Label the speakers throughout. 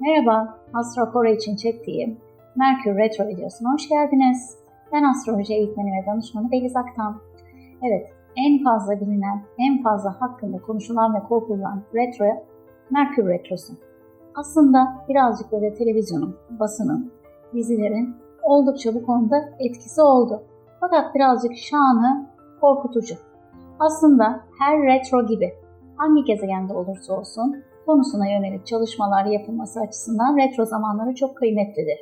Speaker 1: Merhaba, Astro Kore için çektiğim Merkür Retro videosuna hoş geldiniz. Ben astroloji eğitmeni ve danışmanı Deniz Aktan. Evet, en fazla bilinen, en fazla hakkında konuşulan ve korkulan retro Merkür Retrosu. Aslında birazcık böyle televizyonun, basının, dizilerin oldukça bu konuda etkisi oldu. Fakat birazcık şanı korkutucu. Aslında her retro gibi hangi gezegende olursa olsun konusuna yönelik çalışmalar yapılması açısından retro zamanları çok kıymetlidir.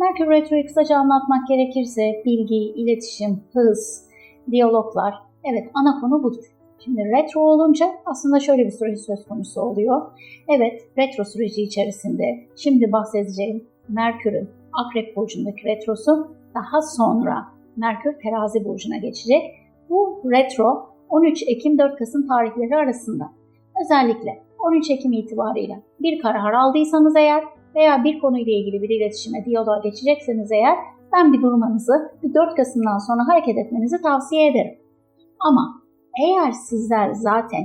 Speaker 1: Merkür Retro'yu kısaca anlatmak gerekirse bilgi, iletişim, hız, diyaloglar, evet ana konu budur. Şimdi retro olunca aslında şöyle bir süreç söz konusu oluyor. Evet, retro süreci içerisinde şimdi bahsedeceğim Merkür'ün Akrep Burcu'ndaki retrosu daha sonra Merkür Terazi Burcu'na geçecek. Bu retro 13 Ekim 4 Kasım tarihleri arasında. Özellikle 13 Ekim itibariyle bir karar aldıysanız eğer veya bir konuyla ilgili bir iletişime, diyaloğa geçecekseniz eğer ben bir durmanızı bir 4 Kasım'dan sonra hareket etmenizi tavsiye ederim. Ama eğer sizler zaten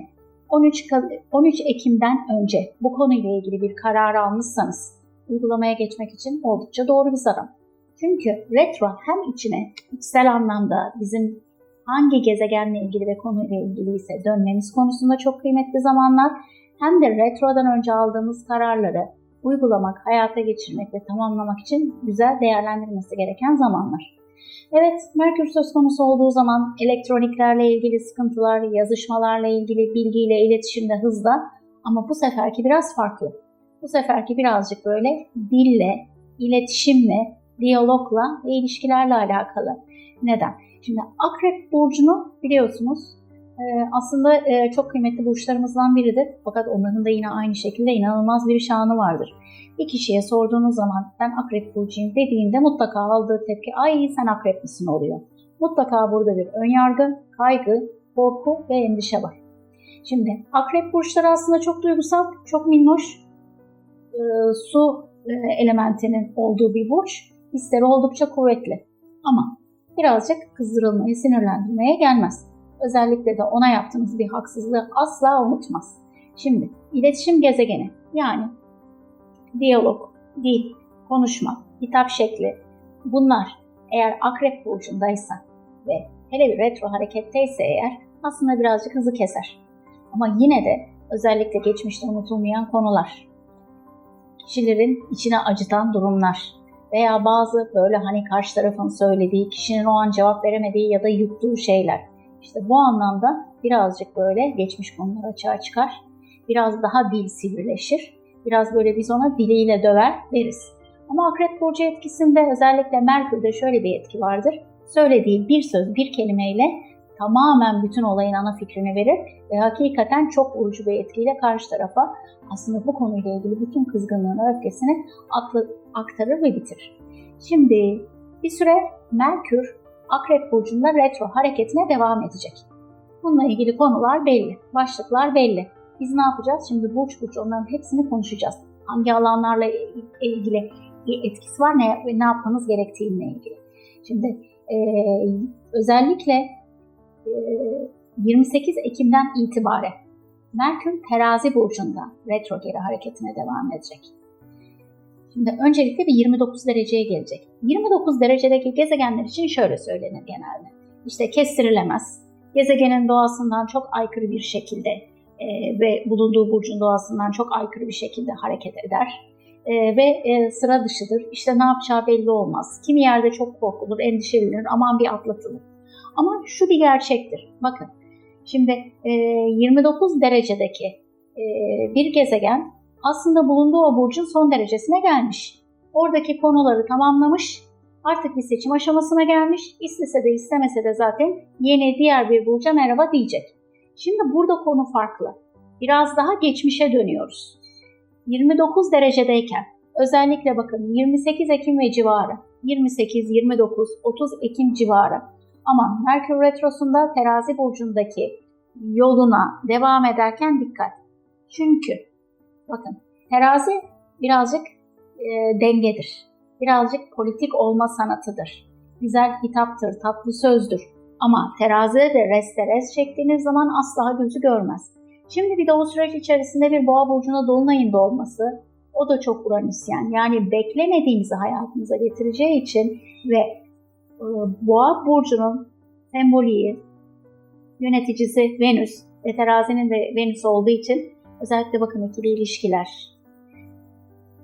Speaker 1: 13, 13 Ekim'den önce bu konuyla ilgili bir karar almışsanız uygulamaya geçmek için oldukça doğru bir zaman. Çünkü retro hem içine içsel anlamda bizim hangi gezegenle ilgili ve konuyla ilgili ise dönmemiz konusunda çok kıymetli zamanlar hem de retrodan önce aldığımız kararları uygulamak, hayata geçirmek ve tamamlamak için güzel değerlendirmesi gereken zamanlar. Evet, Merkür söz konusu olduğu zaman elektroniklerle ilgili sıkıntılar, yazışmalarla ilgili bilgiyle, iletişimde, hızda ama bu seferki biraz farklı. Bu seferki birazcık böyle dille, iletişimle, diyalogla ve ilişkilerle alakalı. Neden? Şimdi Akrep Burcu'nu biliyorsunuz aslında e, çok kıymetli burçlarımızdan biridir. Fakat onların da yine aynı şekilde inanılmaz bir şanı vardır. Bir kişiye sorduğunuz zaman ben Akrep Burcu'yum dediğinde mutlaka aldığı tepki ay sen Akrep misin oluyor. Mutlaka burada bir önyargı, kaygı, korku ve endişe var. Şimdi Akrep burçları aslında çok duygusal, çok minnoş, e, su elementinin olduğu bir burç. Hisleri oldukça kuvvetli. Ama birazcık kızdırılmaya, sinirlendirmeye gelmez. Özellikle de ona yaptığınız bir haksızlığı asla unutmaz. Şimdi iletişim gezegeni yani diyalog, dil, konuşma, hitap şekli bunlar eğer akrep burcundaysa ve hele bir retro hareketteyse eğer aslında birazcık hızı keser. Ama yine de özellikle geçmişte unutulmayan konular, kişilerin içine acıtan durumlar, veya bazı böyle hani karşı tarafın söylediği, kişinin o an cevap veremediği ya da yuttuğu şeyler. İşte bu anlamda birazcık böyle geçmiş konular açığa çıkar. Biraz daha dil sivrileşir. Biraz böyle biz ona diliyle döver deriz. Ama Akrep Burcu etkisinde özellikle Merkür'de şöyle bir etki vardır. Söylediği bir söz, bir kelimeyle tamamen bütün olayın ana fikrini verir ve hakikaten çok vurucu bir etkiyle karşı tarafa aslında bu konuyla ilgili bütün kızgınlığını, öfkesini aktarır ve bitirir. Şimdi bir süre Merkür Akrep Burcu'nda retro hareketine devam edecek. Bununla ilgili konular belli, başlıklar belli. Biz ne yapacağız? Şimdi burç burç onların hepsini konuşacağız. Hangi alanlarla ilgili etkisi var ne, ne yapmanız gerektiğiyle ilgili. Şimdi e, özellikle 28 Ekim'den itibaren Merkür terazi burcunda retro geri hareketine devam edecek. Şimdi öncelikle bir 29 dereceye gelecek. 29 derecedeki gezegenler için şöyle söylenir genelde. İşte kestirilemez, gezegenin doğasından çok aykırı bir şekilde e, ve bulunduğu burcun doğasından çok aykırı bir şekilde hareket eder e, ve e, sıra dışıdır. İşte ne yapacağı belli olmaz. Kimi yerde çok korkulur, endişelenir, aman bir atlatılır. Ama şu bir gerçektir. Bakın şimdi e, 29 derecedeki e, bir gezegen aslında bulunduğu o burcun son derecesine gelmiş. Oradaki konuları tamamlamış. Artık bir seçim aşamasına gelmiş. İstese de istemese de zaten yeni diğer bir burca merhaba diyecek. Şimdi burada konu farklı. Biraz daha geçmişe dönüyoruz. 29 derecedeyken özellikle bakın 28 Ekim ve civarı, 28, 29, 30 Ekim civarı ama Merkür Retrosu'nda terazi burcundaki yoluna devam ederken dikkat. Çünkü bakın terazi birazcık e, dengedir. Birazcık politik olma sanatıdır. Güzel hitaptır, tatlı sözdür. Ama terazide de resteres çektiğiniz zaman asla gözü görmez. Şimdi bir de o süreç içerisinde bir boğa burcuna dolunayın olması O da çok Uranüsyen. Yani beklemediğimizi hayatımıza getireceği için ve e, Boğa burcunun semboliği, yöneticisi Venüs ve terazinin de Venüs olduğu için özellikle bakın ikili ilişkiler.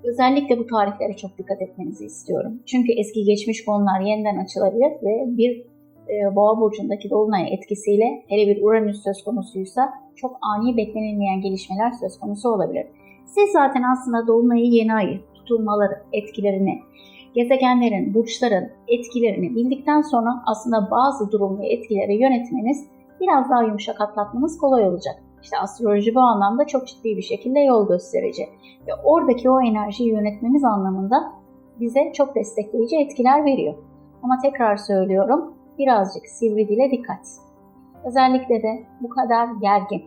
Speaker 1: Özellikle bu tarihlere çok dikkat etmenizi istiyorum. Çünkü eski geçmiş konular yeniden açılabilir ve bir e, Boğa burcundaki dolunay etkisiyle hele bir Uranüs söz konusuysa çok ani beklenilmeyen gelişmeler söz konusu olabilir. Siz zaten aslında dolunayı yeni ayı, tutulmaları, etkilerini, gezegenlerin, burçların etkilerini bildikten sonra aslında bazı durum ve etkileri yönetmeniz biraz daha yumuşak atlatmanız kolay olacak. İşte astroloji bu anlamda çok ciddi bir şekilde yol gösterici ve oradaki o enerjiyi yönetmemiz anlamında bize çok destekleyici etkiler veriyor. Ama tekrar söylüyorum, birazcık sivri dile dikkat. Özellikle de bu kadar gergin,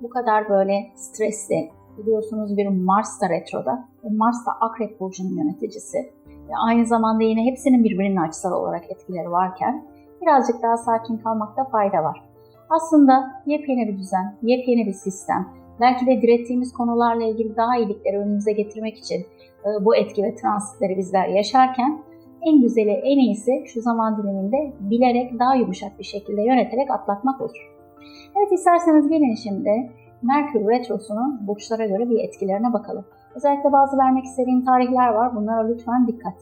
Speaker 1: bu kadar böyle stresli, biliyorsunuz bir Mars da retroda. Mars da Akrep Burcu'nun yöneticisi. Ve aynı zamanda yine hepsinin birbirinin açısal olarak etkileri varken birazcık daha sakin kalmakta fayda var. Aslında yepyeni bir düzen, yepyeni bir sistem, belki de direttiğimiz konularla ilgili daha iyilikleri önümüze getirmek için e, bu etki ve transitleri bizler yaşarken en güzeli, en iyisi şu zaman diliminde bilerek daha yumuşak bir şekilde yöneterek atlatmak olur. Evet isterseniz gelin şimdi Merkür Retrosu'nun burçlara göre bir etkilerine bakalım. Özellikle bazı vermek istediğim tarihler var. Bunlara lütfen dikkat.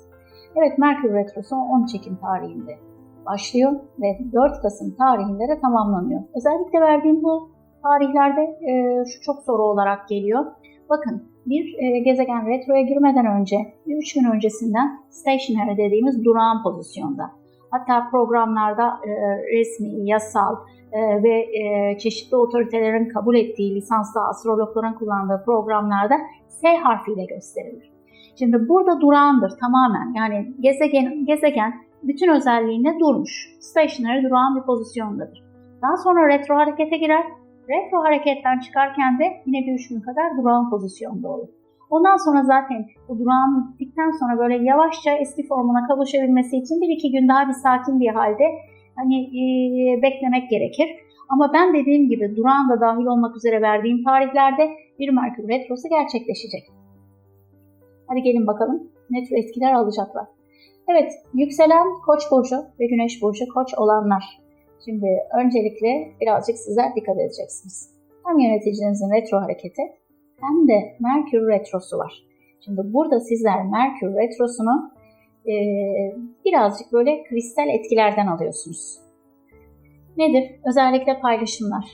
Speaker 1: Evet Merkür Retrosu 10 çekim tarihinde başlıyor ve 4 Kasım tarihinde de tamamlanıyor. Özellikle verdiğim bu tarihlerde e, şu çok soru olarak geliyor. Bakın bir e, gezegen retroya girmeden önce 3 gün öncesinden stationary dediğimiz durağan pozisyonda. Hatta programlarda e, resmi, yasal e, ve e, çeşitli otoritelerin kabul ettiği lisanslı astrologların kullandığı programlarda S harfiyle gösterilir. Şimdi burada durağandır tamamen. Yani gezegen, gezegen bütün özelliğinde durmuş. Stationary durağan bir pozisyondadır. Daha sonra retro harekete girer. Retro hareketten çıkarken de yine bir üç gün kadar durağan pozisyonda olur. Ondan sonra zaten bu durağan bittikten sonra böyle yavaşça eski formuna kavuşabilmesi için bir iki gün daha bir sakin bir halde hani e, beklemek gerekir. Ama ben dediğim gibi durağan da dahil olmak üzere verdiğim tarihlerde bir Merkür Retrosu gerçekleşecek. Hadi gelin bakalım ne tür etkiler alacaklar. Evet, yükselen Koç burcu ve Güneş burcu Koç olanlar. Şimdi öncelikle birazcık sizler dikkat edeceksiniz. Hem yöneticinizin retro hareketi hem de Merkür retrosu var. Şimdi burada sizler Merkür retrosunu e, birazcık böyle kristal etkilerden alıyorsunuz. Nedir? Özellikle paylaşımlar,